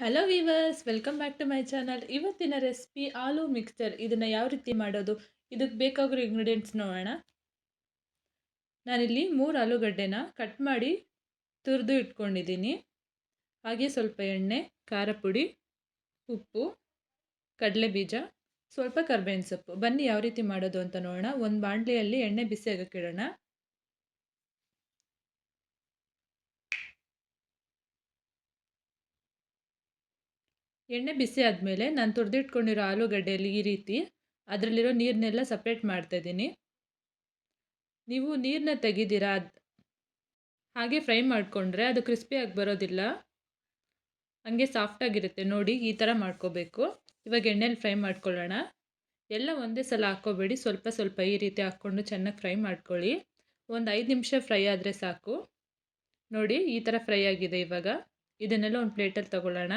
Hello viewers welcome back to my channel ಇವತ್ತಿನ recipe aloo mixture ಇದನ್ನು ಯಾವ ರೀತಿ ಮಾಡೋದು? ಇದಕ್ಕೆ ಬೇಕಾಗಿರೋ ಇಂಗ್ರೀಡಿಯೆಂಟ್ಸ್ ನೋಡೋಣ. ನಾನಿಲ್ಲಿ ಮೂರು ಆಲೂಗಡ್ಡೆನ ಕಟ್ ಮಾಡಿ ತುರಿದು ಇಟ್ಕೊಂಡಿದ್ದೀನಿ. ಹಾಗೆ ಸ್ವಲ್ಪ ಎಣ್ಣೆ, ಖಾರ ಪುಡಿ, ಉಪ್ಪು ಕಡಲೆ ಬೀಜ ಸ್ವಲ್ಪ ಕರ್ಬೇವಿನ ಸೊಪ್ಪು. ಬನ್ನಿ ಯಾವ ರೀತಿ ಮಾಡೋದು ಅಂತ ನೋಡೋಣ. ಒಂದು ಬಾಣಲೆಯಲ್ಲಿ ಎಣ್ಣೆ ಬಿಸಿ ಇಡೋಣ. ಎಣ್ಣೆ ಬಿಸಿ ಆದಮೇಲೆ ನಾನು ತುರಿದಿಟ್ಕೊಂಡಿರೋ ಆಲೂಗಡ್ಡೆಯಲ್ಲಿ ಈ ರೀತಿ ಅದರಲ್ಲಿರೋ ನೀರನ್ನೆಲ್ಲ ಸಪ್ರೇಟ್ ಮಾಡ್ತಾಯಿದ್ದೀನಿ ನೀವು ನೀರನ್ನ ತೆಗಿದ್ದೀರಾ ಹಾಗೆ ಫ್ರೈ ಮಾಡಿಕೊಂಡ್ರೆ ಅದು ಕ್ರಿಸ್ಪಿಯಾಗಿ ಬರೋದಿಲ್ಲ. ಹಂಗೆ ಸಾಫ್ಟಾಗಿರುತ್ತೆ ನೋಡಿ ಈ ಥರ ಮಾಡ್ಕೋಬೇಕು. ಇವಾಗ ಎಣ್ಣೆಲಿ ಫ್ರೈ ಮಾಡ್ಕೊಳ್ಳೋಣ. ಎಲ್ಲ ಒಂದೇ ಸಲ ಹಾಕ್ಕೋಬೇಡಿ. ಸ್ವಲ್ಪ ಸ್ವಲ್ಪ ಈ ರೀತಿ ಹಾಕ್ಕೊಂಡು ಚೆನ್ನಾಗಿ ಫ್ರೈ ಮಾಡ್ಕೊಳ್ಳಿ. ಒಂದು ಐದು ನಿಮಿಷ ಫ್ರೈ ಆದರೆ ಸಾಕು. ನೋಡಿ ಈ ಥರ ಫ್ರೈ ಆಗಿದೆ ಇವಾಗ. ಇದನ್ನೆಲ್ಲ ಒಂದು ಪ್ಲೇಟಲ್ಲಿ ತಗೊಳ್ಳೋಣ.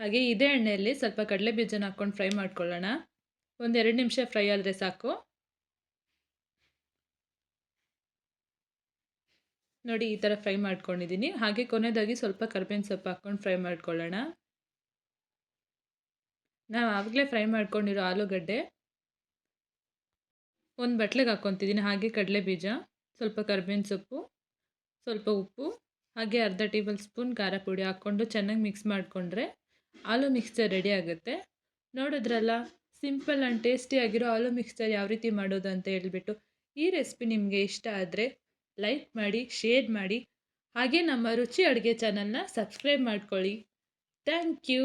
ಹಾಗೆ ಇದೇ ಎಣ್ಣೆಯಲ್ಲಿ ಸ್ವಲ್ಪ ಕಡಲೆ ಬೀಜನ ಹಾಕ್ಕೊಂಡು ಫ್ರೈ ಮಾಡ್ಕೊಳ್ಳೋಣ. ಒಂದು ಎರಡು ನಿಮಿಷ ಫ್ರೈ ಆದರೆ ಸಾಕು. ನೋಡಿ ಈ ಥರ ಫ್ರೈ ಮಾಡ್ಕೊಂಡಿದ್ದೀನಿ. ಹಾಗೆ ಕೊನೆಯದಾಗಿ ಸ್ವಲ್ಪ ಕರ್ಬೇವಿನ ಸೊಪ್ಪು ಹಾಕ್ಕೊಂಡು ಫ್ರೈ ಮಾಡ್ಕೊಳ್ಳೋಣ. ನಾವು ಆವಾಗಲೇ ಫ್ರೈ ಮಾಡ್ಕೊಂಡಿರೋ ಆಲೂಗಡ್ಡೆ ಒಂದು ಬಟ್ಲೆಗೆ ಹಾಕ್ಕೊತಿದ್ದೀನಿ. ಹಾಗೆ ಕಡಲೆ ಬೀಜ, ಸ್ವಲ್ಪ ಕರ್ಬೇವಿನ ಸೊಪ್ಪು, ಸ್ವಲ್ಪ ಉಪ್ಪು, ಹಾಗೆ ಅರ್ಧ ಟೇಬಲ್ ಸ್ಪೂನ್ ಖಾರ ಪುಡಿ ಹಾಕ್ಕೊಂಡು ಚೆನ್ನಾಗಿ ಮಿಕ್ಸ್ ಮಾಡಿಕೊಂಡ್ರೆ ಆಲೂ ಮಿಕ್ಸ್ಚರ್ ರೆಡಿ ಆಗುತ್ತೆ. ನೋಡಿದ್ರಲ್ಲ ಸಿಂಪಲ್ ಆ್ಯಂಡ್ ಟೇಸ್ಟಿಯಾಗಿರೋ ಆಲೂ ಮಿಕ್ಸ್ಚರ್ ಯಾವ ರೀತಿ ಮಾಡೋದು ಅಂತ ಹೇಳಿಬಿಟ್ಟು ಈ ರೆಸಿಪಿ ನಿಮಗೆ ಇಷ್ಟ ಆದರೆ ಲೈಕ್ ಮಾಡಿ ಶೇರ್ ಮಾಡಿ. ಹಾಗೆ ನಮ್ಮ ರುಚಿ ಅಡುಗೆ ಚಾನಲ್ನ ಸಬ್ಸ್ಕ್ರೈಬ್ ಮಾಡ್ಕೊಳ್ಳಿ. Thank you